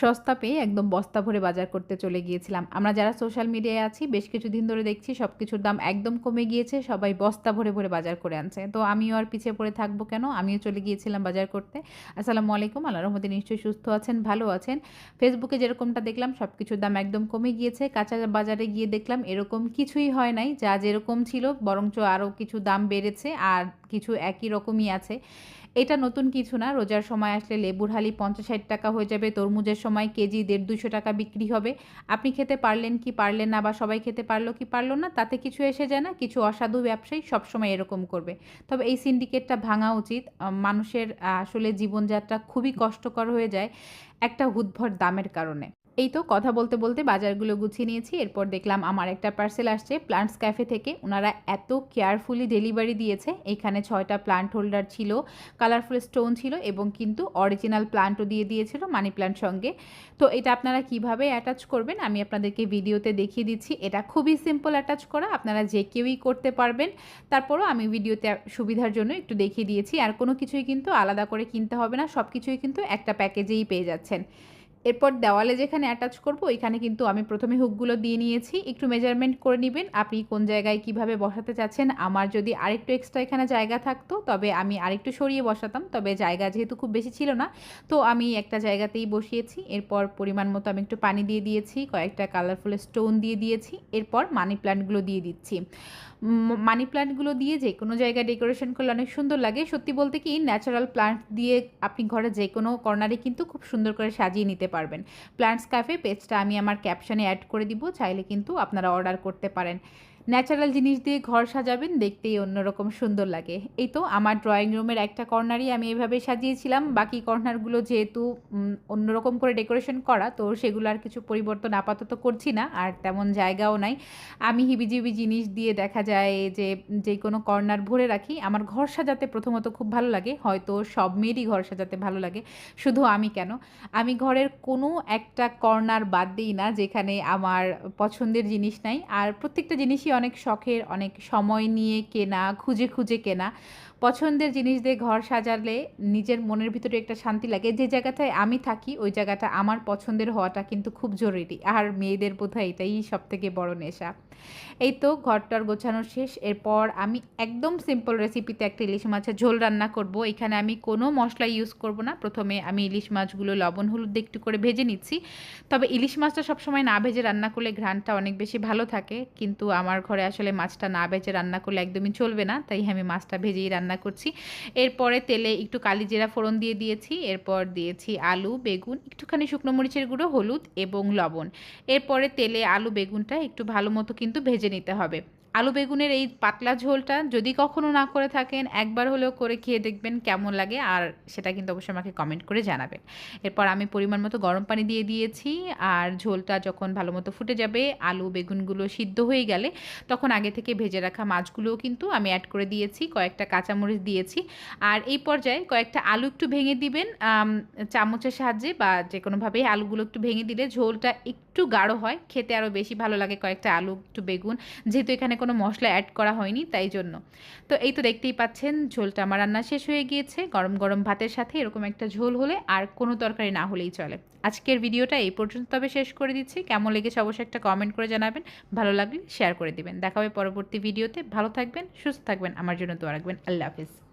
সস্তা পেয়ে একদম বস্তা ভরে বাজার করতে চলে গিয়েছিলাম। আমরা যারা সোশ্যাল মিডিয়ায় আছি, বেশ কিছুদিন ধরে দেখছি সব কিছুর দাম একদম কমে গিয়েছে, সবাই বস্তা ভরে ভরে বাজার করে আনছে। তো আমিও আর পিছিয়ে পড়ে থাকব কেন? আমিও চলে গিয়েছিলাম বাজার করতে। আসসালামু আলাইকুম, আল্লাহ রহমতে নিশ্চয়ই সুস্থ আছেন, ভালো আছেন। ফেসবুকে যেরকমটা দেখলাম সব কিছুর দাম একদম কমে গিয়েছে। কাঁচা বাজারে গিয়ে দেখলাম, এরকম কিছুই হয় নাই। যা যেরকম ছিল, বরঞ্চ আরও কিছু দাম বেড়েছে, আর কিছু একই রকমই আছে। এটা নতুন কিছু না। রোজার সময় আসলে লেবুর হালি পঞ্চাশ ষাট টাকা হয়ে যাবে, তরমুজের সময় কেজি দেড় দুশো টাকা বিক্রি হবে। আপনি খেতে পারলেন কি পারলেন না বা সবাই খেতে পারল কি পারল না, তাতে কিছু এসে যায় না, কিছু অসাধু ব্যবসায়ী সবসময় এরকম করবে। তবে এই সিন্ডিকেটটা ভাঙা উচিত। মানুষের আসলে জীবনযাত্রা খুবই কষ্টকর হয়ে যায় একটা হুদ্ভর দামের কারণে। এই তো কথা বলতে বলতে বাজারগুলো গুছিয়ে নিয়েছি, এরপর দেখলাম আমার একটা পার্সেল আসছে প্লান্টস ক্যাফে থেকে। ওনারা এত কেয়ারফুলি ডেলিভারি দিয়েছে। এখানে ছয়টা প্লান্ট হোল্ডার ছিল কালারফুল স্টোন ছিল এবং কিন্তু অরিজিনাল প্লান্টও দিয়ে দিয়েছিল মানি প্লান্ট সঙ্গে। তো এটা আপনারা কীভাবে অ্যাটাচ করবেন আমি আপনাদেরকে ভিডিওতে দেখিয়ে দিচ্ছি। এটা খুবই সিম্পল অ্যাটাচ করা, আপনারা যে কেউই করতে পারবেন। তারপরও আমি ভিডিওতে সুবিধার জন্য একটু দেখিয়ে দিয়েছি। আর কোনো কিছুই কিন্তু আলাদা করে কিনতে হবে না সব কিছুই কিন্তু একটা প্যাকেজেই পেয়ে যাচ্ছেন। এরপর দেওয়ালে যেখানে অ্যাটাচ করব, ওইখানে কিন্তু আমি প্রথমে হুকগুলো দিয়ে নিয়েছি। একটু মেজারমেন্ট করে নেবেন, আপনি কোন জায়গায় কীভাবে বসাতে চাচ্ছেন। আমার যদি আরেকটু এক্সট্রা এখানে জায়গা থাকতো, তবে আমি আরেকটু সরিয়ে বসাতাম। তবে জায়গা যেহেতু খুব বেশি ছিল না, তো আমি একটা জায়গাতেই বসিয়েছি। এরপর পরিমাণ মতো আমি একটু পানি দিয়ে দিয়েছি, কয়েকটা কালারফুল স্টোন দিয়ে দিয়েছি। এরপর মানি প্ল্যান্টগুলো দিয়ে দিচ্ছি। মানি প্ল্যান্টগুলো দিয়ে যে কোনো জায়গায় ডেকোরেশন করলে অনেক সুন্দর লাগে। সত্যি বলতে কি ন্যাচারাল প্লান্ট দিয়ে আপনি ঘরে যে কোনো কর্নারে কিন্তু খুব সুন্দর করে সাজিয়ে নিতে পারবেন। প্ল্যান্টস ক্যাফে পেজটা আমি আমার ক্যাপশনে অ্যাড করে দিব, চাইলে কিন্তু আপনারা অর্ডার করতে পারেন। ন্যাচারাল জিনিস দিয়ে ঘর সাজাবেন, দেখতেই অন্যরকম সুন্দর লাগে। এই তো আমার ড্রয়িং রুমের একটা কর্নারই আমি এভাবে সাজিয়েছিলাম। বাকি কর্নারগুলো যেহেতু অন্যরকম করে ডেকোরেশন করা, তো সেগুলো আর কিছু পরিবর্তন আপাতত করছি না, আর তেমন জায়গাও নাই। আমি হিবিজিবি জিনিস দিয়ে দেখা যায় যে যে কোনো কর্নার ভরে রাখি। আমার ঘর সাজাতে প্রথমত খুব ভালো লাগে, হয়তো সব মেয়েরই ঘর সাজাতে ভালো লাগে, শুধু আমি কেন? আমি ঘরের কোনো একটা কর্নার বাদ দিই না, যেখানে আমার পছন্দের জিনিস নাই। আর প্রত্যেকটা জিনিসই অনেক শখের, অনেক সময় নিয়ে কেনা, খুঁজে খুঁজে কেনা। পছন্দের জিনিস দিয়ে ঘর সাজালে নিজের মনের ভিতরে একটা শান্তি লাগে। যে জায়গাটায় আমি থাকি, ওই জায়গাটা আমার পছন্দের হওয়াটা কিন্তু খুব জরুরি। আর মেয়েদের বোধহয় এটাই সব থেকে বড় নেশা। এই তো ঘরটার গোছানো শেষ। এরপর আমি একদম সিম্পল রেসিপিতে একটা ইলিশ মাছের ঝোল রান্না করব। এখানে আমি কোনো মশলা ইউজ করব না। প্রথমে আমি ইলিশ মাছগুলো লবণ, হলুদ একটু করে ভেজে নিচ্ছি। তবে ইলিশ মাছটা সবসময় না ভেজে রান্না করলে ঘ্রানটা অনেক বেশি ভালো থাকে। কিন্তু আমার ঘরে আসলে মাছটা না ভেজে রান্না করলে একদমই চলবে না, তাই আমি মাছটা ভেজেই রান্না করছি। এরপরে তেলে একটু কালি জিরা ফোড়ন দিয়ে দিয়েছি, এরপর দিয়েছি আলু, বেগুন, একটুখানি শুকনো মরিচের গুঁড়ো, হলুদ এবং লবণ। এরপরে তেলে আলু, বেগুনটা একটু ভালো মতো কিন্তু ভেজে নিতে হবে। আলু বেগুনের এই পাতলা ঝোলটা যদি কখনো না করে থাকেন, একবার হলেও করে খেয়ে দেখবেন কেমন লাগে আর সেটা কিন্তু অবশ্যই আমাকে কমেন্ট করে জানাবেন। এরপর আমি পরিমাণ মতো গরম পানি দিয়ে দিয়েছি আর ঝোলটা যখন ভালো মতো ফুটে যাবে, আলু বেগুনগুলো সিদ্ধ হয়ে গেলে তখন আগে থেকে ভেজে রাখা মাছগুলোও কিন্তু আমি অ্যাড করে দিয়েছি, কয়েকটা কাঁচামরিচ দিয়েছি আর এই পর্যায়ে কয়েকটা আলু একটু ভেঙে দিবেন চামচের সাহায্যে বা যে কোনোভাবেই আলুগুলো একটু ভেঙে দিলে ঝোলটা একটু গাঢ় হয়, খেতে আরও বেশি ভালো লাগে কয়েকটা আলু, একটু বেগুন, যেহেতু এখানে কোনো মশলা অ্যাড করা হয়নি, তাই জন্য। তো এই তো দেখতেই পাচ্ছেন, ঝোলটা আমার রান্না শেষ হয়ে গিয়েছে। গরম গরম ভাতের সাথে এরকম একটা ঝোল হলে আর কোনো তরকারি না হলেই চলে। আজকের ভিডিওটা এই পর্যন্ত তবে শেষ করে দিচ্ছি। কেমন লেগেছে অবশ্যই একটা কমেন্ট করে জানাবেন। ভালো লাগলে শেয়ার করে দিবেন। দেখা হবে পরবর্তী ভিডিওতে। ভালো থাকবেন, সুস্থ থাকবেন। আমার জন্য দোয়া রাখবেন। আল্লাহ হাফিজ।